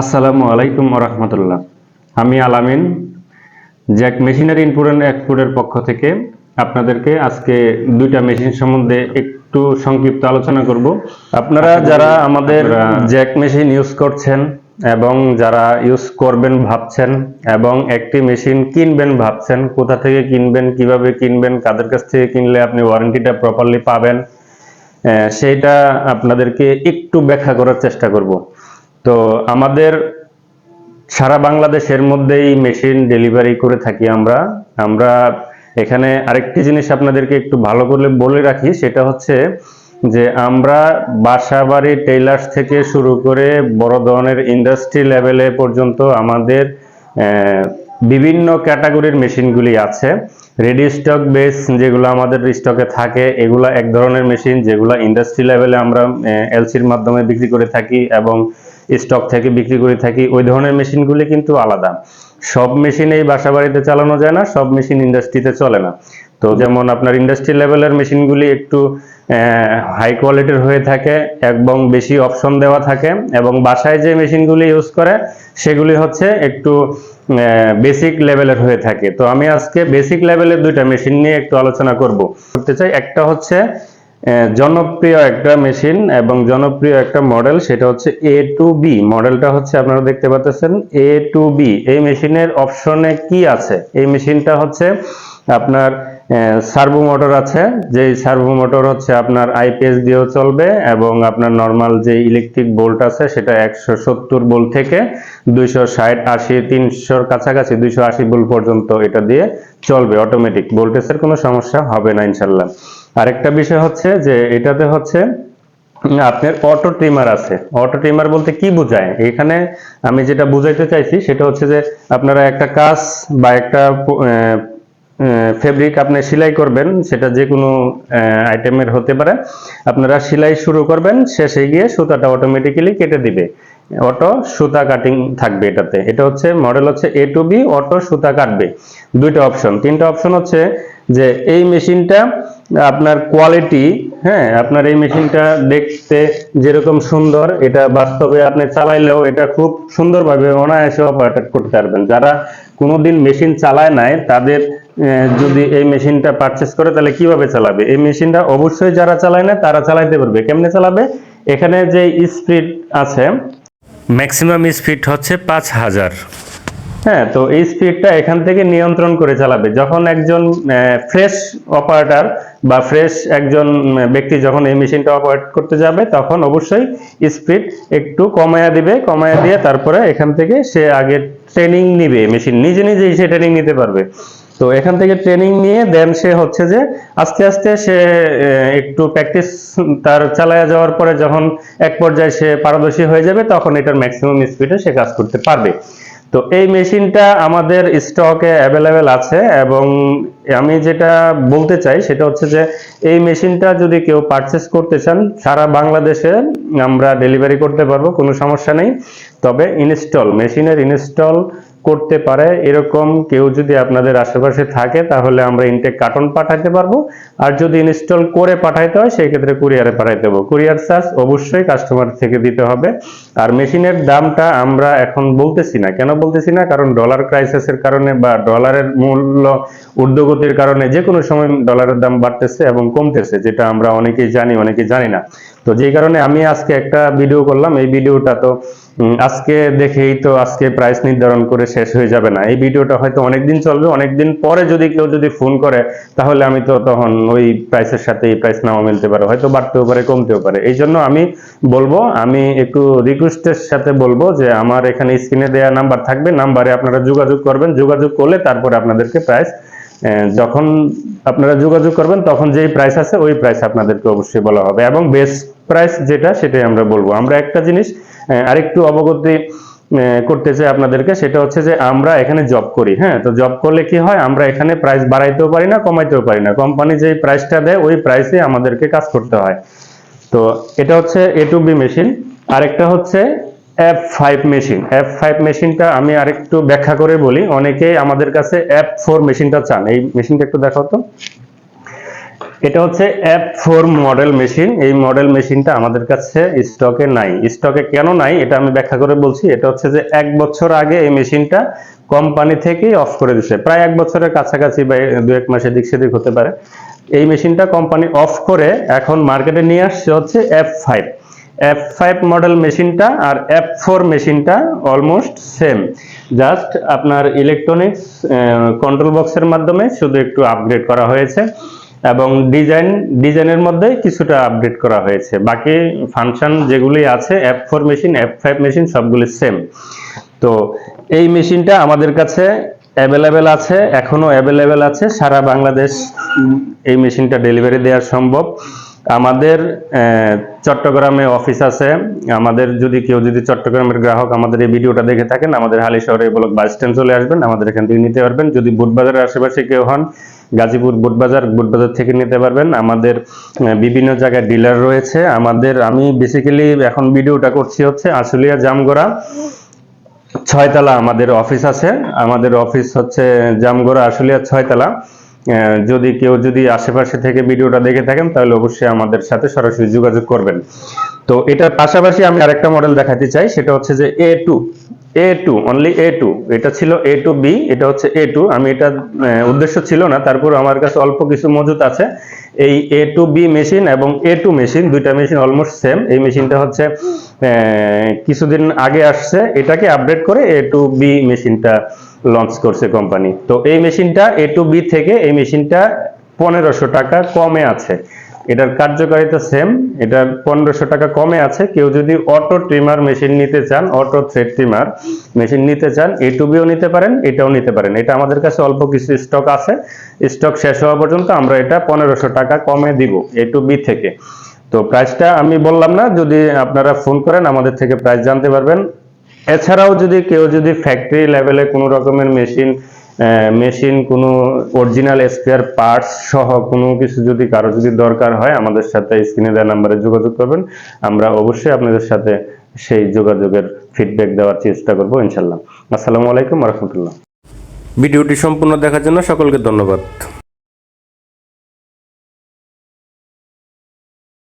আসসালামু আলাইকুম রহমতুল্লাহ। আমি আলামিন জ্যাক মেশিনারি ইনপুট অ্যান্ড এক্সপোর্টের পক্ষ থেকে আপনাদেরকে আজকে দুইটা মেশিন সম্বন্ধে একটু সংক্ষিপ্ত আলোচনা করব। আপনারা যারা আমাদের জ্যাক মেশিন ইউজ করছেন এবং যারা ইউজ করবেন ভাবছেন এবং একটি মেশিন কিনবেন ভাবছেন কোথা থেকে কিনবেন কীভাবে কিনবেন কাদের কাছ থেকে কিনলে আপনি ওয়ারেন্টিটা প্রপারলি পাবেন সেইটা আপনাদেরকে একটু ব্যাখ্যা করার চেষ্টা করব। তো আমাদের সারা বাংলাদেশের মধ্যেই মেশিন ডেলিভারি করে থাকি আমরা। আমরা এখানে আরেকটি জিনিস আপনাদেরকে একটু ভালো করে বলে রাখি, সেটা হচ্ছে যে আমরা বাসাবাড়ি টেইলার্স থেকে শুরু করে বড় ধরনের ইন্ডাস্ট্রি লেভেলে পর্যন্ত আমাদের বিভিন্ন ক্যাটাগরির মেশিনগুলি আছে। রেডি স্টক বেস যেগুলো আমাদের স্টকে থাকে, এগুলো এক ধরনের মেশিন যেগুলো ইন্ডাস্ট্রি লেভেলে আমরা এলসির মাধ্যমে বিক্রি করে থাকি এবং স্টক থেকে বিক্রি করে থাকি, ওই ধরনের মেশিনগুলি কিন্তু আলাদা। সব মেশিন এই বাসা বাড়িতে চালানো যায় না, সব মেশিন ইন্ডাস্ট্রিতে চলে না। তো যেমন আপনার ইন্ডাস্ট্রি লেভেলের মেশিনগুলি একটু হাই কোয়ালিটির হয়ে থাকে, এবং বেশি অপশন দেওয়া থাকে, এবং বাসায় যে মেশিনগুলি ইউজ করে, সেগুলি হচ্ছে একটু বেসিক লেভেলের হয়ে থাকে। তো আমি আজকে বেসিক লেভেলের দুইটা মেশিন নিয়ে একটু আলোচনা করব। করতে চাই, একটা হচ্ছে জনপ্রিয় একটা মেশিন এবং জনপ্রিয় একটা মডেল, সেটা হচ্ছে এ টু বি মডেলটা হচ্ছে, আপনারা দেখতে পাচ্ছেন এ টু বি এই মেশিনের অপশনে কি আছে? এই মেশিনটা হচ্ছে আপনার সার্ভো মোটর আছে যে সার্ভো মোটর হচ্ছে আপনার আইপিএস দিয়েও চলবে এবং আপনার নর্মাল যে ইলেকট্রিক বোল্ট আছে, সেটা একশো সত্তর বোল্ট থেকে দুইশো ষাট, আশি, তিনশোর কাছাকাছি, দুইশো আশি বোল্ট পর্যন্ত এটা দিয়ে চলবে অটোমেটিক ভোল্টেজের কোনো সমস্যা হবে না, ইনশাল্লাহ। আরেকটা বিষয় হচ্ছে যে এটাতে হচ্ছে আপনার অটো ট্রিমার আছে। অটো ট্রিমার বলতে কি বোঝায়? এখানে আমি যেটা বুঝাইতে চাইছি সেটা হচ্ছে যে আপনারা একটা কাজ বা একটা ফেব্রিক আপনি সেলাই করবেন, সেটা যে কোনো আইটেমের হতে পারে। আপনারা সেলাই শুরু করবেন, শেষে গিয়ে সুতাটা অটোমেটিক্যালি কেটে দিবে। অটো সুতা কাটিং থাকবে এটাতে। এটা হচ্ছে মডেল হচ্ছে এ টু বি অটো সুতা কাটবে। দুইটা অপশন তিনটা অপশন হচ্ছে যে এই মেশিনটা আপনার কোয়ালিটি হ্যাঁ আপনার এই মেশিনটা দেখতে যেরকম সুন্দর, এটা বাস্তবে আপনি চালাইলেও এটা খুব সুন্দরভাবে অনায়াসে অপারেট করতে পারবেন। যারা কোনোদিন মেশিন চালায় নাই, তাদের যদি এই মেশিনটা পারচেস করে, তাহলে কীভাবে চালাবে? এই মেশিনটা অবশ্যই যারা চালায় না তারা চালাইতে পারবে। কেমনে চালাবে? এখানে যে স্পিড আছে ম্যাক্সিমাম স্পিড হচ্ছে পাঁচ হাজার। হ্যাঁ তো এই স্পিডটা এখান থেকে নিয়ন্ত্রণ করে চালাবে। যখন একজন ফ্রেশ অপারেটর বা ফ্রেশ একজন ব্যক্তি যখন এই মেশিনটা অপারেট করতে যাবে, তখন অবশ্যই স্পিড একটু কমায়া দিবে, কমায়া দিয়ে তারপরে এখান থেকে সে আগে ট্রেনিং নিবে মেশিন নিজে নিজেই সে ট্রেনিং নিতে পারবে। তো এখান থেকে ট্রেনিং নিয়ে দেন সে হচ্ছে যে আস্তে আস্তে সে একটু প্র্যাকটিস তার চালায়া যাওয়ার পরে যখন এক পর্যায়ে সে পারদর্শী হয়ে যাবে, তখন এটার ম্যাক্সিমাম স্পিডে সে কাজ করতে পারবে। তো এই মেশিনটা আমাদের স্টকে অ্যাভেলেবেল আছে এবং আমি যেটা বলতে চাই সেটা হচ্ছে যে এই মেশিনটা যদি কেউ পারচেস করতে চান, সারা বাংলাদেশে আমরা ডেলিভারি করতে পারব, কোনো সমস্যা নেই। তবে ইনস্টল মেশিনের ইনস্টল করতে পারে, এরকম কেউ যদি আপনাদের আশেপাশে থাকে, তাহলে আমরা ইনটেক কার্টন পাঠাতে পারব। আর যদি ইনস্টল করে পাঠাইতে হয় সেই ক্ষেত্রে কুরিয়ারে পাঠাইতে হবে। কুরিয়ার চার্জ অবশ্যই কাস্টমার থেকে দিতে হবে। আর মেশিনের দামটা আমরা এখন বলতেছি না। কেন বলতেছি না? কারণ ডলার ক্রাইসিসের কারণে বা ডলারের মূল্য ঊর্ধ্বগতির কারণে যে কোনো সময় ডলারের দাম বাড়তেছে এবং কমতেছে, যেটা আমরা অনেকেই জানি অনেকেই জানি না। তো যেই কারণে আমি আজকে একটা ভিডিও করলাম। এই ভিডিওটা তো আজকে দেখেই তো আজকে প্রাইস নির্ধারণ করে শেষ হয়ে যাবে না। এই ভিডিওটা হয়তো অনেকদিন চলবে, অনেকদিন পরে যদি কেউ যদি ফোন করে, তাহলে আমি তো তখন ওই প্রাইসের সাথে এই প্রাইস নাও মিলতে পারে, হয়তো বাড়তেও পারে, কমতেও পারে। এই জন্য আমি বলব, আমি একটু রিকোয়েস্টের সাথে বলব যে আমার এখানে স্ক্রিনে দেওয়া নাম্বার থাকবে নাম্বারে আপনারা যোগাযোগ করবেন, যোগাযোগ করলে তারপরে আপনাদেরকে প্রাইস যখন আপনারা যোগাযোগ করবেন, তখন যেই প্রাইস আছে, ওই প্রাইস আপনাদেরকে অবশ্যই বলা হবে। এবং বেস্ট প্রাইস যেটা, সেটাই আমরা বলব। আমরা একটা জিনিস আরেকটু অবগতি করতে চাই আপনাদেরকে, সেটা হচ্ছে যে আমরা এখানে জব করি হ্যাঁ? তো জব করলে কি হয়? আমরা এখানে প্রাইস বাড়াইতেও পারি না, কমাইতেও পারি না। কোম্পানি যেই প্রাইসটা দেয়, ওই প্রাইসে আমাদেরকে কাজ করতে হয়। তো এটা হচ্ছে এ টু বি মেশিন আরেকটা হচ্ছে F five machine F five মেশিনটা আমি আরেকটু ব্যাখ্যা করে বলি, অনেকেই আমাদের কাছে এফ ফোর মেশিনটা চান। এই মেশিনটা একটু দেখাও তো। এটা হচ্ছে অ্যাপ ফোর মডেল মেশিন এই মডেল মেশিনটা আমাদের কাছে স্টকে নাই। স্টকে কেন নাই? এটা আমি ব্যাখ্যা করে বলছি। এটা হচ্ছে যে এক বছর আগে এই মেশিনটা কোম্পানি থেকেই অফ করে দিছে। প্রায় এক বছরের কাছাকাছি বা দু এক মাসের দিক সেদিক হতে পারে। এই মেশিনটা কোম্পানি অফ করে এখন মার্কেটে নিয়ে আসছে হচ্ছে F five F five model মেশিনটা আর এফ ফোর মেশিনটা অলমোস্ট সেম জাস্ট আপনার ইলেকট্রনিক্স কন্ট্রোল বক্সের মাধ্যমে শুধু একটু আপগ্রেড করা হয়েছে। এবং ডিজাইন ডিজাইনের মধ্যে কিছুটা আপডেট করা হয়েছে। বাকি ফাংশন যেগুলি আছে F four machine F five machine সবগুলি সেম তো এই মেশিনটা আমাদের কাছে অ্যাভেলেবেল আছে এখনও অ্যাভেলেবেল আছে, সারা বাংলাদেশ এই মেশিনটা ডেলিভারি দেওয়া সম্ভব। আমাদের চট্টগ্রামে অফিস আছে। আমাদের যদি কেউ যদি চট্টগ্রামের গ্রাহক আমাদের এই ভিডিওটা দেখে থাকেন, আমাদের হালি শহরে বলক বাস স্ট্যান্ড চলে আসবেন, আমাদের এখান থেকে নিতে পারবেন। যদি বুটবাজারের আশেপাশে কেউ হন, গাজীপুর বুটবাজার বুটবাজার থেকে নিতে পারবেন। আমাদের বিভিন্ন জায়গায় ডিলার রয়েছে। আমাদের, আমি বেসিক্যালি এখন ভিডিওটা করছি হচ্ছে আশুলিয়া, জামগোড়া। ছয়তলা আমাদের অফিস আছে। আমাদের অফিস হচ্ছে জামগোড়া, আশুলিয়া, ছয়তলা। যদি কেউ যদি আশেপাশে থেকে ভিডিওটা দেখে থাকেন, তাহলে অবশ্যই আমাদের সাথে সরাসরি যোগাযোগ করবেন। তো এটার পাশাপাশি আমি আরেকটা মডেল দেখাতে চাই, সেটা হচ্ছে যে A two A two only A two এটা ছিল এ টু বি এটা হচ্ছে এ টু আমি এটা উদ্দেশ্য ছিল না, তারপর আমার কাছে অল্প কিছু মজুত আছে। এই এ টু বি মেশিন এবং এ টু মেশিন দুইটা মেশিন অলমোস্ট সেম এই মেশিনটা হচ্ছে কিছুদিন আগে আসছে। এটাকে আপডেট করে এ টু বি মেশিনটা লঞ্চ করছে কোম্পানি তো এই মেশিনটা এ টু বি থেকে এই মেশিনটা পনেরোশো টাকা কমে আছে। এটার কার্যকারিতা সেম এটা পনেরোশো টাকা কমে আছে। কেউ যদি অটো ট্রিমার মেশিন নিতে চান অটো থ্রেড ট্রিমার মেশিন নিতে চান এ নিতে পারেন, এটাও নিতে পারেন। এটা আমাদের কাছে অল্প কিছু স্টক আছে। স্টক শেষ হওয়া পর্যন্ত আমরা এটা পনেরোশো টাকা কমে দিব এ টু বি থেকে। তো প্রাইসটা আমি বললাম না, যদি আপনারা ফোন করেন, আমাদের থেকে প্রাইস জানতে পারবেন। এছাড়াও যদি কেউ যদি ফ্যাক্টরি লেভেলে কোনো রকমের মেশিন মেশিন কোনো অরিজিনাল স্পেয়ার পার্টস সহ কোনো কিছু যদি কারও যদি দরকার হয়, আমাদের সাথে স্ক্রিনে দেওয়া নাম্বারে যোগাযোগ করবেন। আমরা অবশ্যই আপনাদের সাথে সেই যোগাযোগের ফিডব্যাক দেওয়ার চেষ্টা করব ইনশাল্লাহ আসসালামু আলাইকুম রহমতুল্লাহ। ভিডিওটি সম্পূর্ণ দেখার জন্য সকলকে ধন্যবাদ।